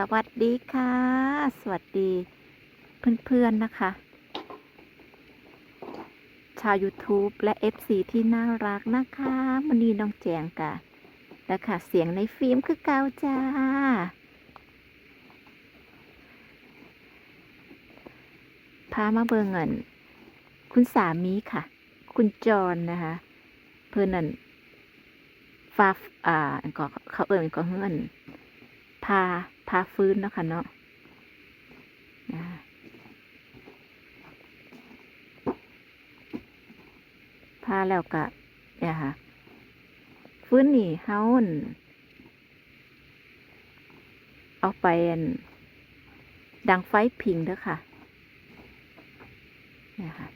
สวัสดีค่ะ สวัสดีเพื่อนๆนะคะ ชาว YouTube และ FC ที่น่ารักนะคะมันนี้น้องแจงกะแล้วค่ะ เสียงในฟิล์มคือเกาจ้า พามาเบิงเงิน คุณสามีค่ะ คุณจรนะคะ เพื่อนนั่นฟาอ่าอันก็เขาเอ่ยก็เฮือนพา พาฟื้นเนาะค่ะเนาะพาแล้วก็เนี่ยค่ะ ฟื้นนี่เฮานเอาไปดังไฟผิงเด้อค่ะเนี่ยค่ะ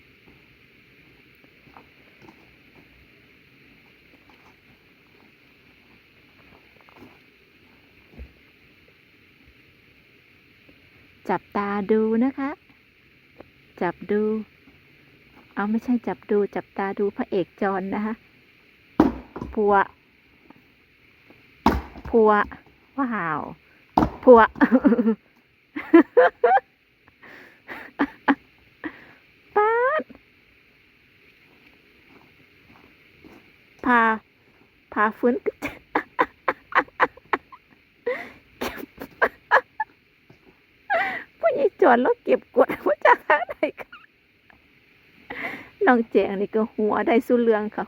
จับตาดูนะคะ จับดู เอาไม่ใช่จับดู จับตาดูพระเอกจรนะคะพัวพัวว้าวพัวป๊าดพา พาฟื้น ผู้ใหญ่จวนแล้วเก็บกดว่าจากทางไหนค่ะน้องแจงนี่ก็หัวได้สู้เรื่องค่ะ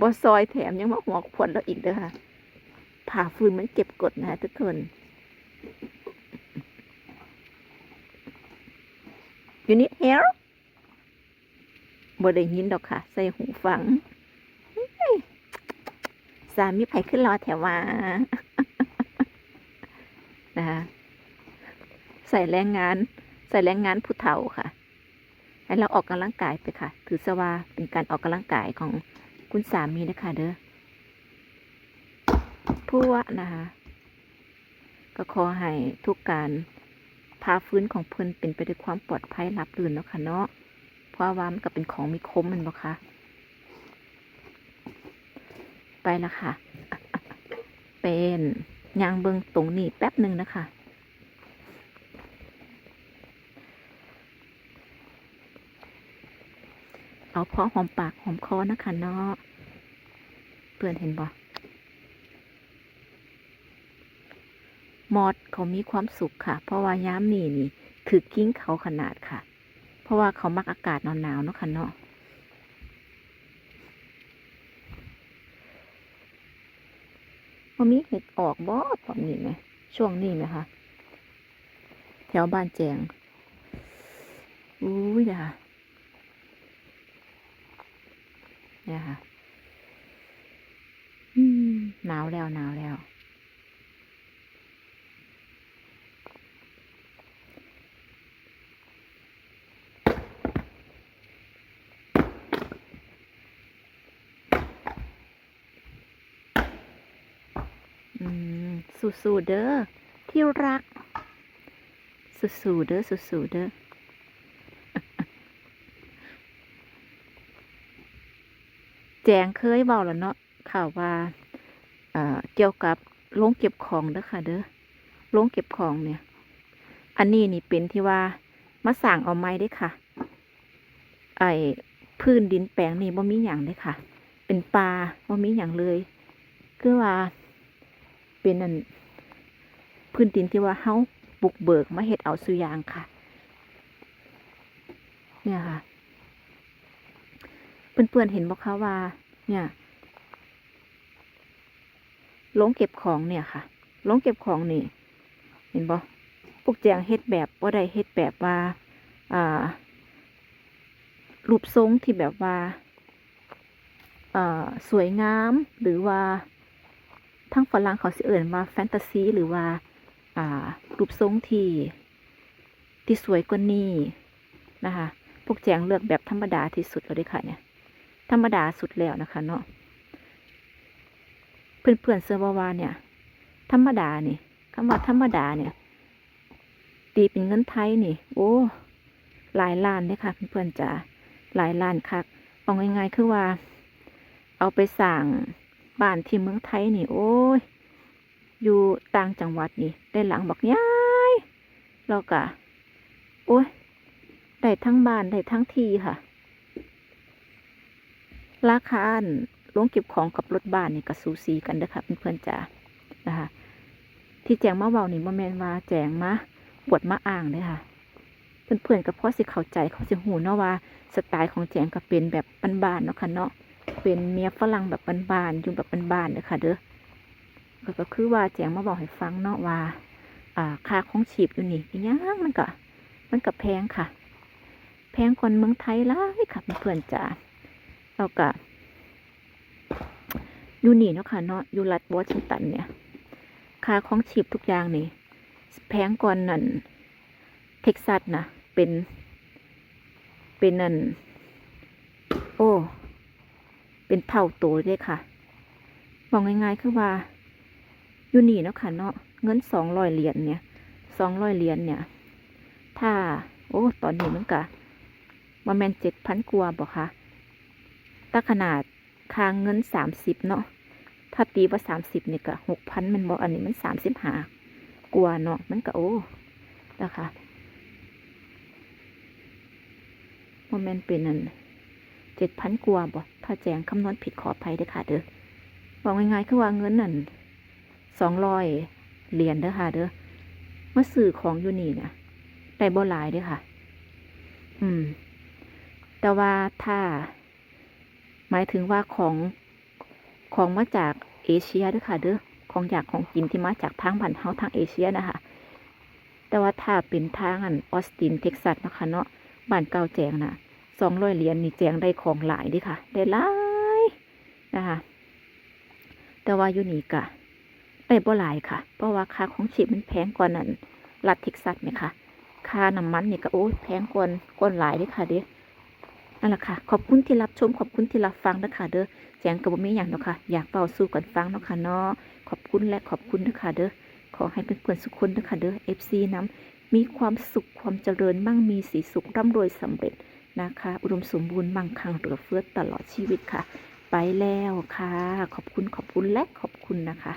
บอซอยแถมยังมาหัวผลแล้วอีกเด้อค่ะผ่าฟืนมันเก็บกดนะทุกคนยูนิ hair บ่ได้ยินดอกค่ะ ใส่หูฟัง สามีไผขึ้นรอแถวว่านะคะ ใส่แรงงาน ใส่แรงงานผู้เฒ่าค่ะ ให้เราออกกำลังกายไปค่ะ ถือซะว่าเป็นการออกกำลังกายของคุณสามีนะคะเด้อผู้ว่านะคะ ก็ขอให้ทุกการพาฟื้นของเพิ่นเป็นไปด้วยความปลอดภัยรับรื่นเนาะค่ะเนาะ เพราะว่ามันก็เป็นของมีคมมันบ่คะไปละค่ะ เป็นยางเบิงตรงนี้แป๊บหนึ่งนะคะ เอาพอหอมปากหอมคอนะคะเนาะเพื่อนเห็นบ่มอดเขามีความสุขค่ะ เพราะว่าย้ำนี่นี่คือกิ้งเขาขนาดค่ะ เพราะว่าเขามักอากาศหนาวๆเนาะค่ะเนาะว่ามีเห็ดออกบ่ตอนนี้ไหมช่วงนี้ไหมคะแถวบ้านแจงอุ้ยนะคะ เนี่ยค่ะ อืม หนาวแล้วหนาวแล้ว อืม สู้ๆเด้อ ที่รัก สู้ๆเด้อ สู้ๆเด้อ แจงเคยเบาแล้วเนาะข่าวว่าเกี่ยวกับโรงเก็บของเด้อค่ะ เด้อโรงเก็บของเนี่ย อันนี้นี่เป็นที่ว่ามาสั่งเอาไม้ได้ค่ะ ไอพื้นดินแปลงนี่บ่มีหยังเลยค่ะ เป็นปลาบ่มีหยังเลย คือว่า เป็นอันพื้นดินที่ว่าเฮาบุกเบิกมาเฮ็ดเอาสุยางค่ะ เนี่ยค่ะ เพื่อนๆเห็นบอกคะว่า เนี่ยลงเก็บของเนี่ยค่ะลงเก็บของนี่ เห็นบ่พวกแจงเฮ็ดแบบว่าได้เฮ็ดแบบว่า อ่ารูปทรงที่แบบว่าสวยงามหรือว่าทั้งฝรั่งเขาสิเอิ่นว่าแฟนตาซี หรือว่าารูปทรงที่ที่สวยกว่านี้นะคะพวกแจงเลือกแบบธรรมดาที่สุดแล้วเด้วยค่ะเนี่ย ธรรมดาสุดแล้วนะคะเนาะเพื่อนๆเซอร์วาเนี่ย ธรรมดานี่คำว่าธรรมดาเนี่ย ตีเป็นเงินไทยนี่ โอ้หลายล้านเนี่ยค่ะเพื่อนๆจ๋าหลายล้านคักเอาง่ายๆคือว่า เอาไปสั่งบ้านที่เมืองไทยนี่ โอ้ยอยู่ต่างจังหวัดนี่ได้หลังบักย้ายแล้วก็โอ้ยได้ทั้งบ้านได้ทั้งที่ค่ะ ราคาอนลงเก็บของกับรถบ้านนี่ก็สูสีกันเด้อค่ะเพื่อนๆจ๋านะคะ ที่แจงมาเว้านี่บ่แม่นว่าแจงมาปวดมาอ่างเด้อค่ะ เพื่อนๆก็พอสิเข้าใจเขาสิหูเนาะว่าสไตล์ของแจงก็เป็นแบบบ้านๆเนาะค่ะเนาะเป็นเมียฝรั่งแบบบ้านๆอยู่แบบบ้านๆเด้อค่ะ เด้อก็คือว่าแจงมาบอกให้ฟังเนาะว่า อ่าค่าของชีพอยู่นี่ยังมันก็มันก็แพงค่ะ แพงกว่าเมืองไทยหลายค่ะเพื่อนๆจ๋า แล้วก็อยู่นี่เนาะค่ะเนาะอยู่รัฐวอชิงตันเนี่ยค่าของชีพทุกอย่างนี่แพงกว่านั่นเท็กซัสนะเป็นเป็นนั่นโอ้ เป็นเท่าตัวเลยค่ะบอกง่ายๆคือว่าอยู่นี่เนาะค่ะเนาะเงินสองร้อยเหรียญเนี่ยสองร้อยเหรียญเนี่ย ถ้า โอ้ ตอนนี้มันกะว่าแมนเจ็ดพันกว่าบอกค่ะ ถ้าขนาดค่าเงินสามสิบเนาะ ถ้าตีว่าสามสิบนี่ก็หกพันมันบอกอันนี้มันสามสิบหากว่าเนาะ มันก็โอ้นะคะโมเมนต์เป็นนั่นเจ็ดพันกว่าบอกถ้าแจงคำนวณผิดขออภัยเด้อค่ะเด้อ บอกง่ายๆคือว่าเงินนั่นสองร้อยเหรียญเด้อค่ะเด้อเมื่อสื่อของอยู่นี่เนี่ยได้บ่หลายเด้อค่ะ อืม แต่ว่าถ้า หมายถึงว่าของของมาจากเอเชียด้วยค่ะเด้อของอยากของกินที่มาจากทางบ้านเฮาทางเอเชียนะคะแต่ว่าถ้าเป็นทางอันออสตินเท็กซัสนะคะเนาะบ้านเก่าแจงนะสองร้อยเหรียญนี่แจงได้ของหลายดิค่ะ ได้หลายนะคะแต่ว่าอยู่นี่กะได้บ่หลายค่ะ เพราะว่าค่าของชีพมันแพงกว่านั้นรัฐเท็กซัสไหมคะค่าน้ำมันนี่ก็โอ้ยแพงกว่ากว่าหลายด้อค่ะเด้อ นั่นแหละค่ะ ขอบคุณที่รับชม ขอบคุณที่รับฟังนะคะเด้อแจงกับบ่มีอย่างเนาะค่ะ อยากเป่าสู้กันฟังเนาะค่ะเนาะ ขอบคุณและขอบคุณนะคะเด้อ ขอให้เพื่อนๆสุขคนนะคะเด้อ FC น้ำมีความสุขความเจริญมั่งมีสีสุขร่ำรวยสำเร็จนะคะ อุดมสมบูรณ์มั่งคั่งเหลือเฟือตลอดชีวิตค่ะ ไปแล้วค่ะ ขอบคุณขอบคุณและขอบคุณนะคะ